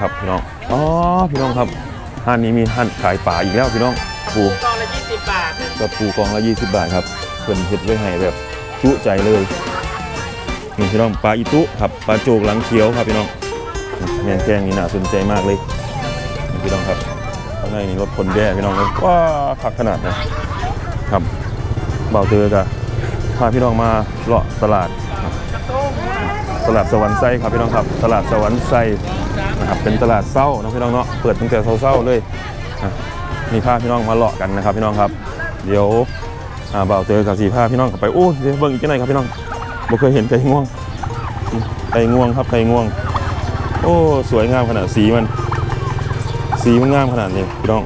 ครับพี่น้อง อ๋อพี่น้องครับห้านนี้มีห้านขายป่าอีกแล้วพี่น้อง ปูกล่องละ20 บาทนะกระปูกองละ20 บาทครับเพิ่นเฮ็ดไว้ให้แบบจุใจเลยนี่พี่น้องปลาอีตุครับปลาโจกหลังเขียวครับพี่น้องแมงแกงนี่น่าสนใจมากเลยนี่พี่น้องครับข้างในนี่รถคนแย่พี่น้องเลยว้าขักขนาดนะครับเบาเตอกับพาพี่น้องมาเลาะตลาด ตลาดสวรรค์ไส้ครับพี่น้องครับ ตลาดสวรรค์ไส้ นะครับเป็นตลาดเศร้านะพี่น้องเนาะเปิดตั้งแต่เศร้าๆเลยมีพาพี่น้องมาเลาะกันนะครับ พี่น้องครับ เดี๋ยวเบาเตอกับสีพาพี่น้องกลับไปโอ้ยเดี๋ยวเบิ่งอีกจังไหนครับพี่น้องบ่เคยเห็นไก่ง่วงไก่ง่วงครับไก่ง่วง โอ้สวยงามขนาดสีมัน สีมันงามขนาดนี้พี่น้อง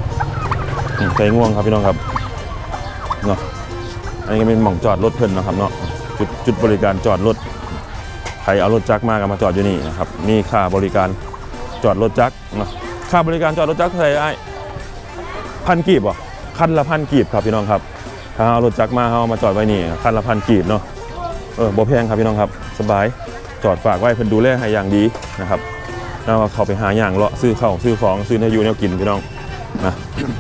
ไก่ง่วงครับพี่น้องครับเนาะอันนี้ก็เป็นหม่องจอดรถเพิ่นนะครับเนาะจุดจุดบริการจอดรถใครเอารถจักรมาก็มาจอดอยู่นี่นะครับนี่ค่าบริการ จอดรถจักรเนาะค่าบริการจอดรถจักรเท่าไหร่ไอ้พันกีบเหรอคันละพันกีบครับพี่น้องครับถ้าเอารถจักรมาเอามาจอดไว้นี่คันละพันกีบเนาะเออบ่แพงครับพี่น้องครับ สบายจอดฝากไว้เพิ่นดูแลให้อย่างดีนะครับแล้วก็เข้าไปหาอย่างเลาะซื้อข้าวซื้อของซื้อเนื้อยู่แนวกินพี่น้องนะ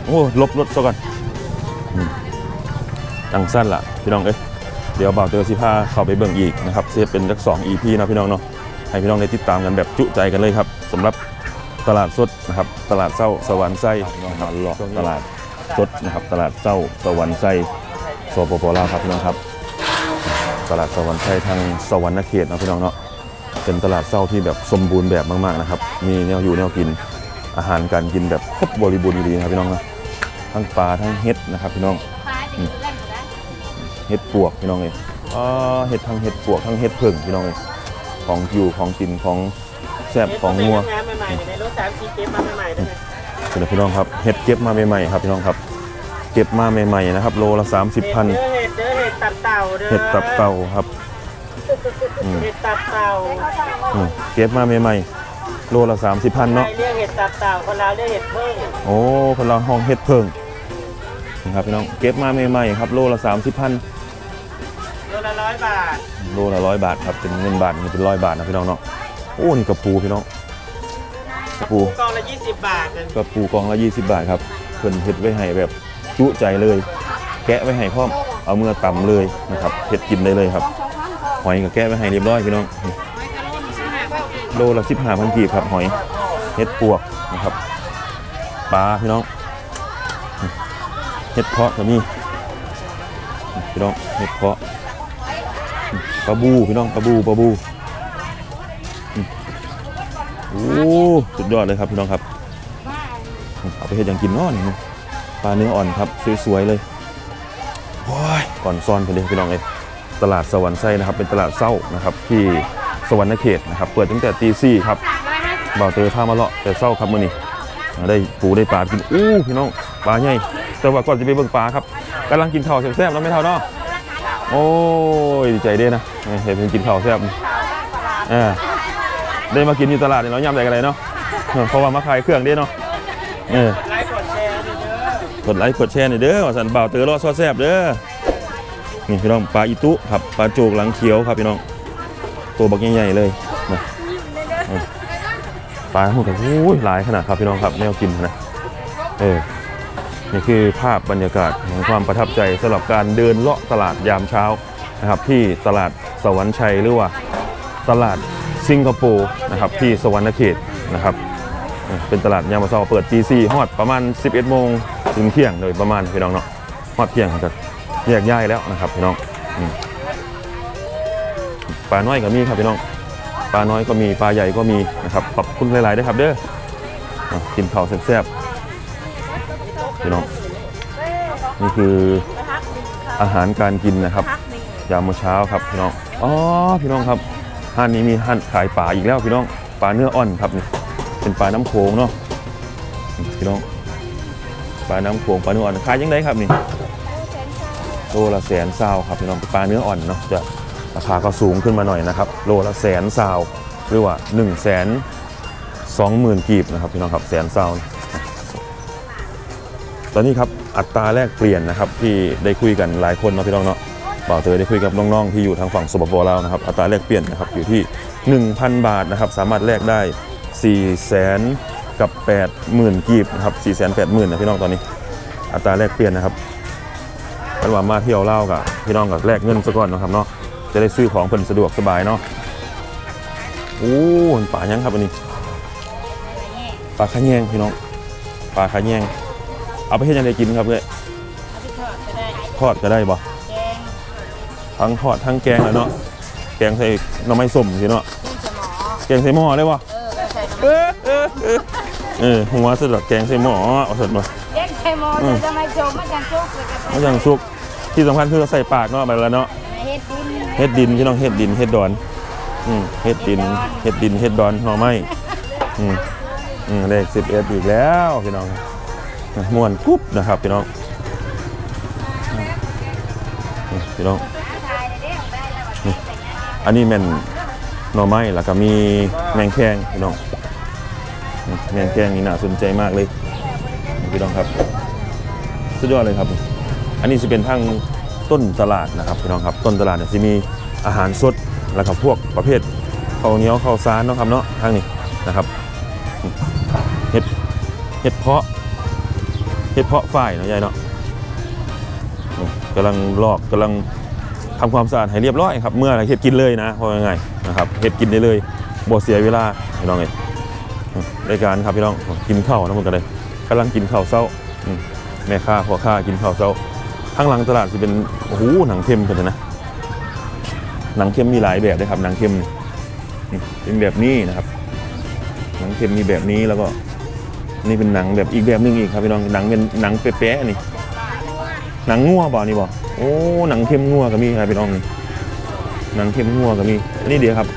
โอ้ลบรถซะก่อนอืมจังสั้นล่ะพี่น้องเอ้ยเดี๋ยวบ่าวเตอสิพาเข้าไปเบิ่งอีกนะครับเซตเป็นจักสอง EP เนะพี่น้องเนาะให้พี่น้องได้ติดตามกันแบบจุใจกันเลยครับสำหรับ ตลาดสดนะครับตลาดเศร้าสวรรค์ไส้นะครับหลอกตลาดสดนะครับตลาดเศร้าสวรรค์ไส้สปปลาวครับพี่น้องครับ ตลาดสวรรค์ไส้ทางสวรรค์เขตเนาะพี่น้องเนาะเป็นตลาดเศร้าที่แบบสมบูรณ์แบบมากๆนะครับมีแนวอยู่แนวกินอาหารการกินแบบครบบริบูรณ์ดีนะครับพี่น้องนะทั้งปลาทั้งเห็ดนะครับพี่น้องเห็ดปวกพี่น้องเลยอ่าเห็ดทั้งเห็ดปวกทั้งเห็ดเผึ่งพี่น้องเลยของอยู่ของกินของ แซ่บของงัวเฮ็ดมาใหม่ๆในรถ3 4เก็บมาใหม่ๆได้ไหมคุณพี่น้องครับเห็ดเก็บมาใหม่ๆครับพี่น้องครับ เก็บมาใหม่ๆนะครับ โลละ 30พันเด้อเห็ดเด้อเห็ดตับเต่าเด้อเห็ดตับเต่าครับอืมเห็ดตับเต่าอืมเก็บมาใหม่ๆโลละ 30พันไทเนาะยเรียกเห็ดตับเต่าคนลาวเรียกเห็ดเพิ่งโอ้คนเราห้องเห็ดเพิ่งนะครับพี่น้องเก็บมาใหม่ๆครับ โลละ 30พันโลละร้อยบาทโลละร้อยบาทครับเป็นเงินบาทนี่เป็นร้อยบาทนะพี่น้องเนาะโอ้นี่กระปูพี่น้องกระปูกล่องละ20บาทนะกระปูกองละ20บาทครับเพิ่นเฮ็ดไว้ให้แบบจุใจเลย แกะไว้ให้พร้อมเอามือตำเลยนะครับเฮ็ดกินได้เลยครับหอยก็แกะไว้ให้เรียบร้อยพี่น้องนี่โลละ15,000กีบครับหอยเฮ็ดปวกนะครับปลาพี่น้องนี่เฮ็ดเพาะก็มีนี่พี่น้องเฮ็ดเพาะนี่ปลาบูพี่น้องปลาบูปลาบูนี่ โอ้สุดยอดเลยครับพี่น้องครับเอาไปเห็ดอย่างกินเนอนนี่ปลาเนื้ออ่อนครับสวยๆเลยโอ้ยก่อนซ่อนไปเลยพี่น้องเลยตลาดสวรรค์ไส้นะครับ เป็นตลาดเศร้านะครับ ที่สวรรค์เขตนะครับ เปิดตั้งแต่ตีสี่ครับบ่าวเตอพามาเลาะแต่เศร้าครับมื้อนี้ได้ปูได้ปลากินอู้พี่น้องปลาใหญ่แต่ว่าก่อนจะไปเบิ่งปลาครับกำลังกินข้าวแซ่บๆแล้วไม่เท่าเนาะโอ้ยดีใจเด้นะเห็นเพิ่นกินข้าวแซ่บอ่า ได้มากินอยู่ตลาดเนี่ยเนาะย่ำใดกันเลยเนาะเออเพราะว่ามาขายเครื่องเด้เนาะเออไลค์กดแชร์ด้วยเด้อกดไลค์กดแชร์หน่อยเด้อว่าสันบ่าวเตอรอดซอแซบเด้อนี่พี่น้องปลาอีตุครับปลาโจกหลังเขียวครับพี่น้องตัวบักใหญ่ๆเลยนะเออปลาหมดกับโอ้ยหลายขนาดครับพี่น้องครับแนวกินนะเออนี่คือภาพบรรยากาศของความประทับใจสำหรับการเดินเลาะตลาดยามเช้านะครับที่ตลาดสวรรค์ชัยหรือว่าตลาด สิงคโปร์นะครับที่สวรรค์เขตนะครับเป็นตลาดยามเช้าเปิดตีสี่ฮอดประมาณ 11 โมงถึงเที่ยงโดยประมาณพี่น้องเนาะฮอดเที่ยงก็แยกย้ายแล้วนะครับพี่น้องอปลาน้อยก็มีครับพี่น้องปลาน้อยก็มีปลาใหญ่ก็มีนะครับขอบคุณหลายๆด้วยครับเด้อกินข้าวแซ่บๆพี่น้องนี่คืออาหารการกินนะครับยามเช้าครับพี่น้องอ๋อพี่น้องครับ ห้านนี้มีห้านขายปลาอีกแล้วพี่น้องปลาเนื้ออ่อนครับนี่เป็นปลาน้ำโขงเนาะพี่น้องปลาน้ำโขงปลาเนื้ออ่อนขายยังไงครับนี่โลละแสนซาวครับพี่น้องเป็นปลาเนื้ออ่อนเนาะจะราคาก็สูงขึ้นมาหน่อยนะครับโลละแสนซาวหรือว่า1นึ่งแสนสองหมื่นกีบนะครับพี่น้องครับแสนซาวตอนนี้ครับอัตราแลกเปลี่ยนนะครับที่ได้คุยกันหลายคนเนาะพี่น้องเนาะ บ่าวเตยได้คุยกับน้องๆที่อยู่ทางฝั่งสปปลาวนะครับอัตราแลกเปลี่ยนนะครับอยู่ที่ 1,000 บาทนะครับสามารถแลกได้ 4 0 0แสนกับ 8 0,000 กีบนะครับ4 8 0 0 0 0นะพี่น้องตอนนี้ อัตราแลกเปลี่ยนนะครับเป็นว่ามาเที่ยวเล่าวกับพี่น้องกับแลกเงินซะก่อนเนาะครับเนาะจะได้ซื้อของเพิ่นสะดวกสบายเนาะโอ้ป่ายังครับอันนี้ปลาขะแยงพี่น้องปลาขะแยงเอาไปให้ยังไงกินครับเพื่อนเอาไปทอดก็ได้ทอดก็ได้บ่แกง ทั้งทอดทั้งแกงแล้วเนาะแกงใส่หน่อไม้ส้มพี่เนาะขึ้นสมอแกงใส่หม้อได้บ่เออก็ใส่น้ำเออเออเออเออหัวสลัดแกงใส่หม้อเอาสดมาแกงใส่หม้อใส่ทำไมโจมมันยังโจกเลยกันเอาอย่างสุกที่สำคัญคือใส่ปากเนาะไปแล้วเนาะเฮ็ดดินเฮ็ดดินพี่น้องเฮ็ดดินเฮ็ดดอนอืมเฮ็ดดินเฮ็ดดินเฮ็ดดอนหน่อไม้อืมอืมเลขสิบเอ็ดอีกแล้วพี่น้องม่วนกุ๊บนะครับพี่น้องอืมพี่น้องนี่ อันนี้แม่นหน่อไม้แล้วก็มีแมงแคงพี่น้องแมงแคงนี่น่าสนใจมากเลยพี่น้องครับสุดยอดเลยครับ อันนี้จะเป็นทางต้นตลาดนะครับพี่น้องครับต้นตลาดเนี่ยจะมีอาหารสดแล้วก็พวกประเภทข้าวเหนียวข้าวสารเนาะครับเนาะทางนี้นะครับเห็ดเห็ดเพาะเห็ดเพาะฝ้ายเนาะยายเนาะกำลังลอกกำลัง ทำความสะอาดให้เรียบร้อยครับเมื่อไรเห็ดกินเลยนะพอยังไงนะครับเห็ดกินได้เลยบ่เสียเวลาพี่น้องเอ้ยรายการครับพี่น้องกินข้าวนะมันก็เลยกำลังกินข้าวเช้าแม่ค้าพ่อค้ากินข้าวเช้าข้างหลังตลาดจะเป็นโอ้โหหนังเค็มกันเลยนะหนังเค็มมีหลายแบบเลยครับหนังเค็มเป็นแบบนี้นะครับ หนังเค็มมีแบบนี้แล้วก็นี่เป็นหนังแบบอีกแบบหนึงอีกครับพี่น้องหนังเป็นหนังเป๊ะๆนี่หนังงัวบ่นี่บ่ โอ้หนังเค็มงัวก็มีครับพี่น้องนี่หนังเค็มงัวก็มีอันนี้เดี๋ยวครับ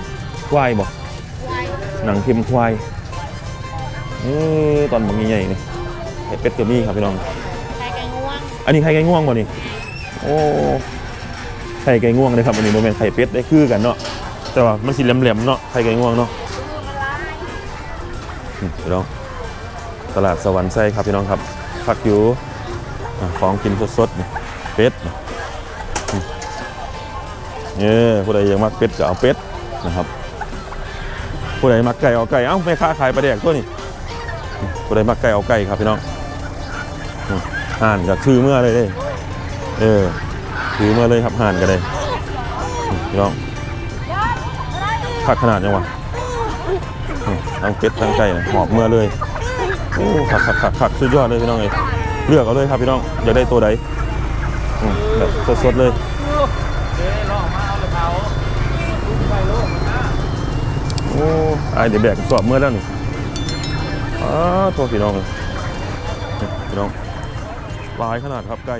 ควายบ่หนังเค็มควายเออตอนบางใหญ่ๆนี่ไข่เป็ดก็มีครับพี่น้องใส่ไก่งวงอันนี้ไข่ไก่ง่วงบ่นี่โอ้ไข่ไก่ง่วงเลยครับอันนี้โมเมนไข่เป็ดได้คือกันเนาะแต่ว่ามันสีแหลมๆเนาะไข่ไก่ง่วงเนาะอืมพี่น้องตลาดสวรรค์ไส้ครับพี่น้องครับพักอยู่อะของกินสดๆนี่เป็ดนี่อืม เออผู้ใดอยากมักเป็ดก็เอาเป็ดนะครับผู้ใดมักไก่เอาไก่เอ้าแม่ค้าขายปลาแดกตัวนี่อืมผู้ใดมักไก่เอาไก่ครับพี่น้องห่านก็คือเมื่อเลยเด้เออคือเมื่อเลยครับห่านก็ได้พี่น้องผักขนาดยังวะทั้งเป็ดทั้งไก่นะหอบเมื่อเลยโอ้ขักขักขักขักสุดยอดเลยพี่น้องเลยเลือกเอาเลยครับพี่น้องอยากได้ตัวใดอืมแบบสดเลย โอ้ไอายเดี๋ยวแบกสอบเมื่อแล้วนี่อ๋อตัวพี่น้องเลยนี่พี่น้องลายขนาดครับไก่